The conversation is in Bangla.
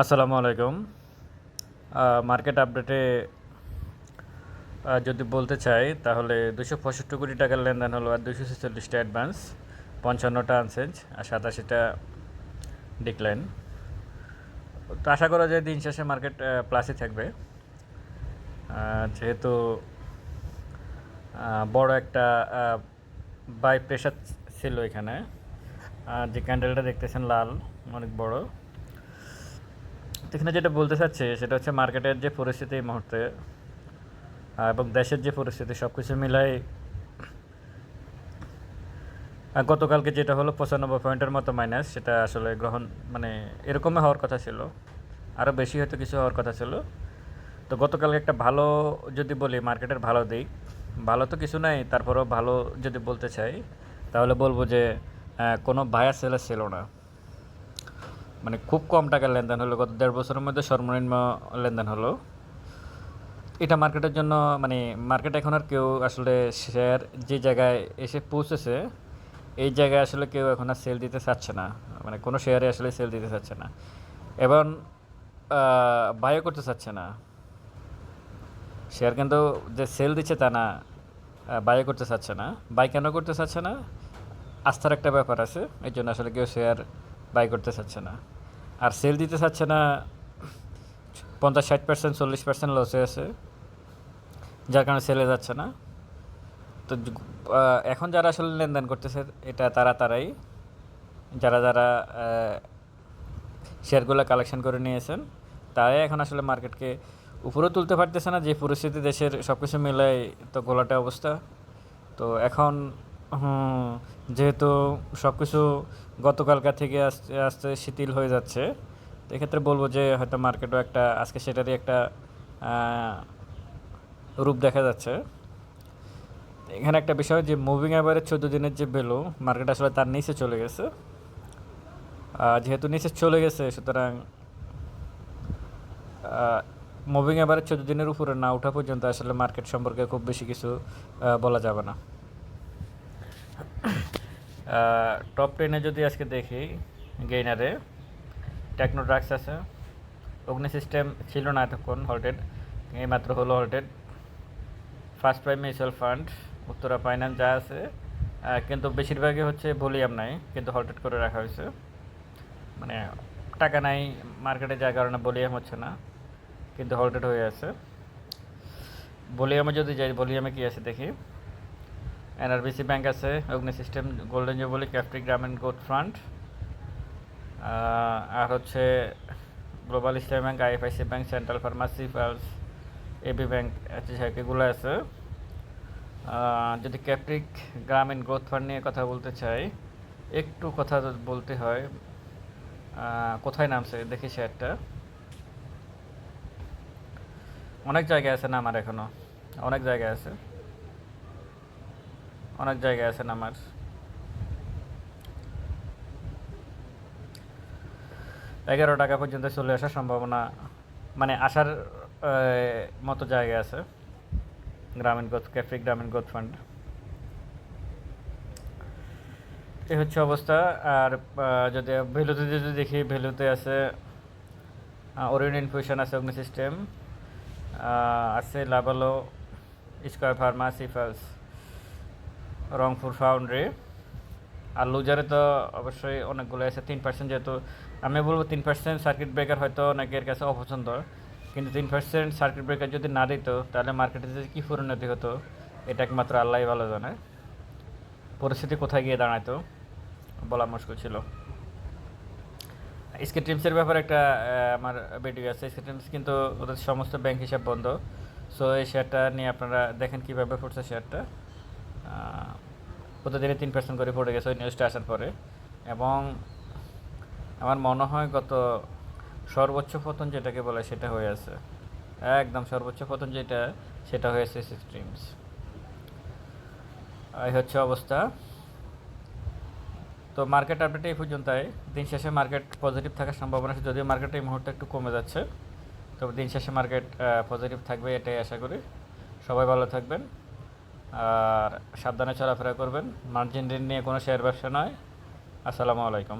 আসসালামু আলাইকুম। মার্কেট আপডেটে যদি বলতে চাই, তাহলে দুশো পঁয়ষট্টি কোটি টাকার লেনদেন হলো আর দুশো ছেচল্লিশটা অ্যাডভান্স পঞ্চান্নটা আনসেঞ্জ আর সাতাশিটা ডিক্লাইন তো আশা করা যায় দিন শেষে মার্কেট প্লাসই থাকবে। যেহেতু বড় একটা বাই প্রেশার ছিল এখানে। যে ক্যান্ডেলটা দেখতেছেন লাল, অনেক বড়। এখানে যেটা বলতে চাচ্ছি, সেটা হচ্ছে মার্কেটের যে পরিস্থিতি এই মুহূর্তে এবং দেশের যে পরিস্থিতি সব কিছু মিলাই গতকালকে যেটা হলো পঁচানব্বই পয়েন্টের মতো মাইনাস সেটা আসলে গ্রহণ মানে এরকমই হওয়ার কথা ছিল। আরও বেশি হয়তো কিছু হওয়ার কথা ছিল। তো গতকালকে একটা ভালো, যদি বলি, মার্কেটের ভালো দিক, ভালো তো কিছু নাই, তারপরেও ভালো যদি বলতে চাই, তাহলে বলব যে কোনো বায়ার সেলার ছিল না। মানে খুব কম টাকার লেনদেন হলো, গত দেড় বছরের মধ্যে সর্বনিম্ন লেনদেন হলো। এটা মার্কেটের জন্য মানে মার্কেট এখন আর কেউ আসলে শেয়ার যে জায়গায় এসে পৌঁছেছে, এই জায়গায় আসলে কেউ এখন আর সেল দিতে চাচ্ছে না। মানে কোনো শেয়ারে আসলে সেল দিতে চাচ্ছে না। এবং বায়ও করতে চাচ্ছে না। শেয়ার কিন্তু যে সেল দিচ্ছে তা না বাই করতে চাচ্ছে না। বাই কেন করতে চাচ্ছে না? আস্থার একটা ব্যাপার আছে এই জন্য আসলে কেউ শেয়ার বাই করতে চাচ্ছে না। আর সেল দিতে চাচ্ছে না, পঞ্চাশ ষাট পার্সেন্ট চল্লিশ পার্সেন্ট লসে আছে, যার কারণে সেলে যাচ্ছে না। তো এখন যারা আসলে লেনদেন করতেছে, এটা তারা তারাই, যারা যারা শেয়ারগুলো কালেকশন করে নিয়েছেন, তারাই এখন আসলে মার্কেটকে উপরেও তুলতে পারতেছে না, যে পরিস্থিতি দেশের সব কিছু মিলাই, তো গোলাটা অবস্থা। তো এখন হুম, যেহেতু সব কিছু গতকালকার থেকে আস্তে আস্তে শিথিল হয়ে যাচ্ছে এক্ষেত্রে বলব যে হয়তো মার্কেটও একটা আজকে সেটারই একটা রূপ দেখা যাচ্ছে। এখানে একটা বিষয় যে মুভিং অ্যাভারেজ চোদ্দ দিনের যে ভ্যালু মার্কেট আসলে তার নিচে চলে গেছে। যেহেতু নিচে চলে গেছে সুতরাং মুভিং অ্যাভারেজ চোদ্দ দিনের উপরে না ওঠা পর্যন্ত আসলে মার্কেট সম্পর্কে খুব বেশি কিছু বলা যাবে না। টপ টেনে যদি আজকে দেখি গেইনারে টেকনো ড্রাগস আছে, অগ্নি সিস্টেম ছিল না এতক্ষণ হল্টেড এইমাত্র হলো halted first prime mutual fund Uttara finance যা আছে কিন্তু বেশিরভাগই হচ্ছে ভলিউম নাই, কিন্তু হল্টেড করে রাখা হয়েছে। মানে টাকা নাই মার্কেটে যার কারণে ভলিউম হচ্ছে না, কিন্তু হল্টেড হয়ে আছে। ভলিউমে যদি যাই ভলিউমে কী আছে দেখি? এনআরবিসি ব্যাংক আছে, অগ্নি সিস্টেম, গোল্ডেন জুবলি ক্যাপ্টিক গ্রামীণ গোড ফান্ড আর হচ্ছে global Islam bank, IFIC bank, central pharmacy farce AB bank এগুলো আছে। যদি ক্যাপ্টিক গ্রামীণ গ্রোথ ফান্ড নিয়ে কথা বলতে চাই, একটু কথা বলতে হয় কোথায় নামছে, দেখি শেয়ারটা। অনেক জায়গায় আছে নামার এখনও অনেক জায়গায় আছে। অনেক জায়গায় আছে নামার এগারো টাকা পর্যন্ত চলে আসার সম্ভাবনা মানে আসার মতো জায়গা আছে। Grameen growth cafe Grameen growth fund এই হচ্ছে অবস্থা। আর যদি ভ্যালুতে যদি দেখি ভ্যালুতে আছে ওরিয়ন ইনফিউশন আছে, অগ্নি সিস্টেম আছে লাভালো স্কোয়ার ফার্মা, সিফালস। রংপুর ফাউন্ড্রি আর লুজারে তো অবশ্যই অনেকগুলো আছে, তিন পার্সেন্ট যেহেতু। আমি বলব তিন পার্সেন্ট সার্কিট ব্রেকার হয়তো অনেকের কাছে অপছন্দ। কিন্তু তিন পার্সেন্ট সার্কিট ব্রেকার যদি না দিত, তাহলে মার্কেটে যে কী পরিণতি হতো, এটা একমাত্র আল্লাহ ভালো জানে। পরিস্থিতি কোথায় গিয়ে দাঁড়াতো বলা মুশকিল ছিল। স্কে টিমসের ব্যাপারে একটা আমার ভিডিও আছে। স্কে টিমস কিন্তু ওদের সমস্ত ব্যাংক হিসাব বন্ধ। সো এই শেয়ারটা নিয়ে আপনারা দেখেন কীভাবে পড়ছে শেয়ারটা প্রতিদিনে তিন পার্সেন্ট করে পড়ে গেছে ওই নিউজটা আসার পরে। এবং আমার মনে হয় গত সর্বোচ্চ পতন যেটাকে বলে সেটা হয়ে আছে। একদম সর্বোচ্চ পতন যেটা, সেটা হয়েছে স্ট্রিমস এই হচ্ছে অবস্থা। তো মার্কেট আপডেট এই পর্যন্তই। দিন শেষে মার্কেট পজিটিভ থাকার সম্ভাবনা আছে, যদিও মার্কেট এই মুহূর্তে একটু কমে যাচ্ছে। তবে দিন শেষে মার্কেট পজিটিভ থাকবে এটাই আশা করি। সবাই ভালো থাকবেন। আর সাবধানে চলাফেরা করবেন। মার্জিন ঋণ নিয়ে কোনো শেয়ার ব্যবসা নয়। আসসালামু আলাইকুম।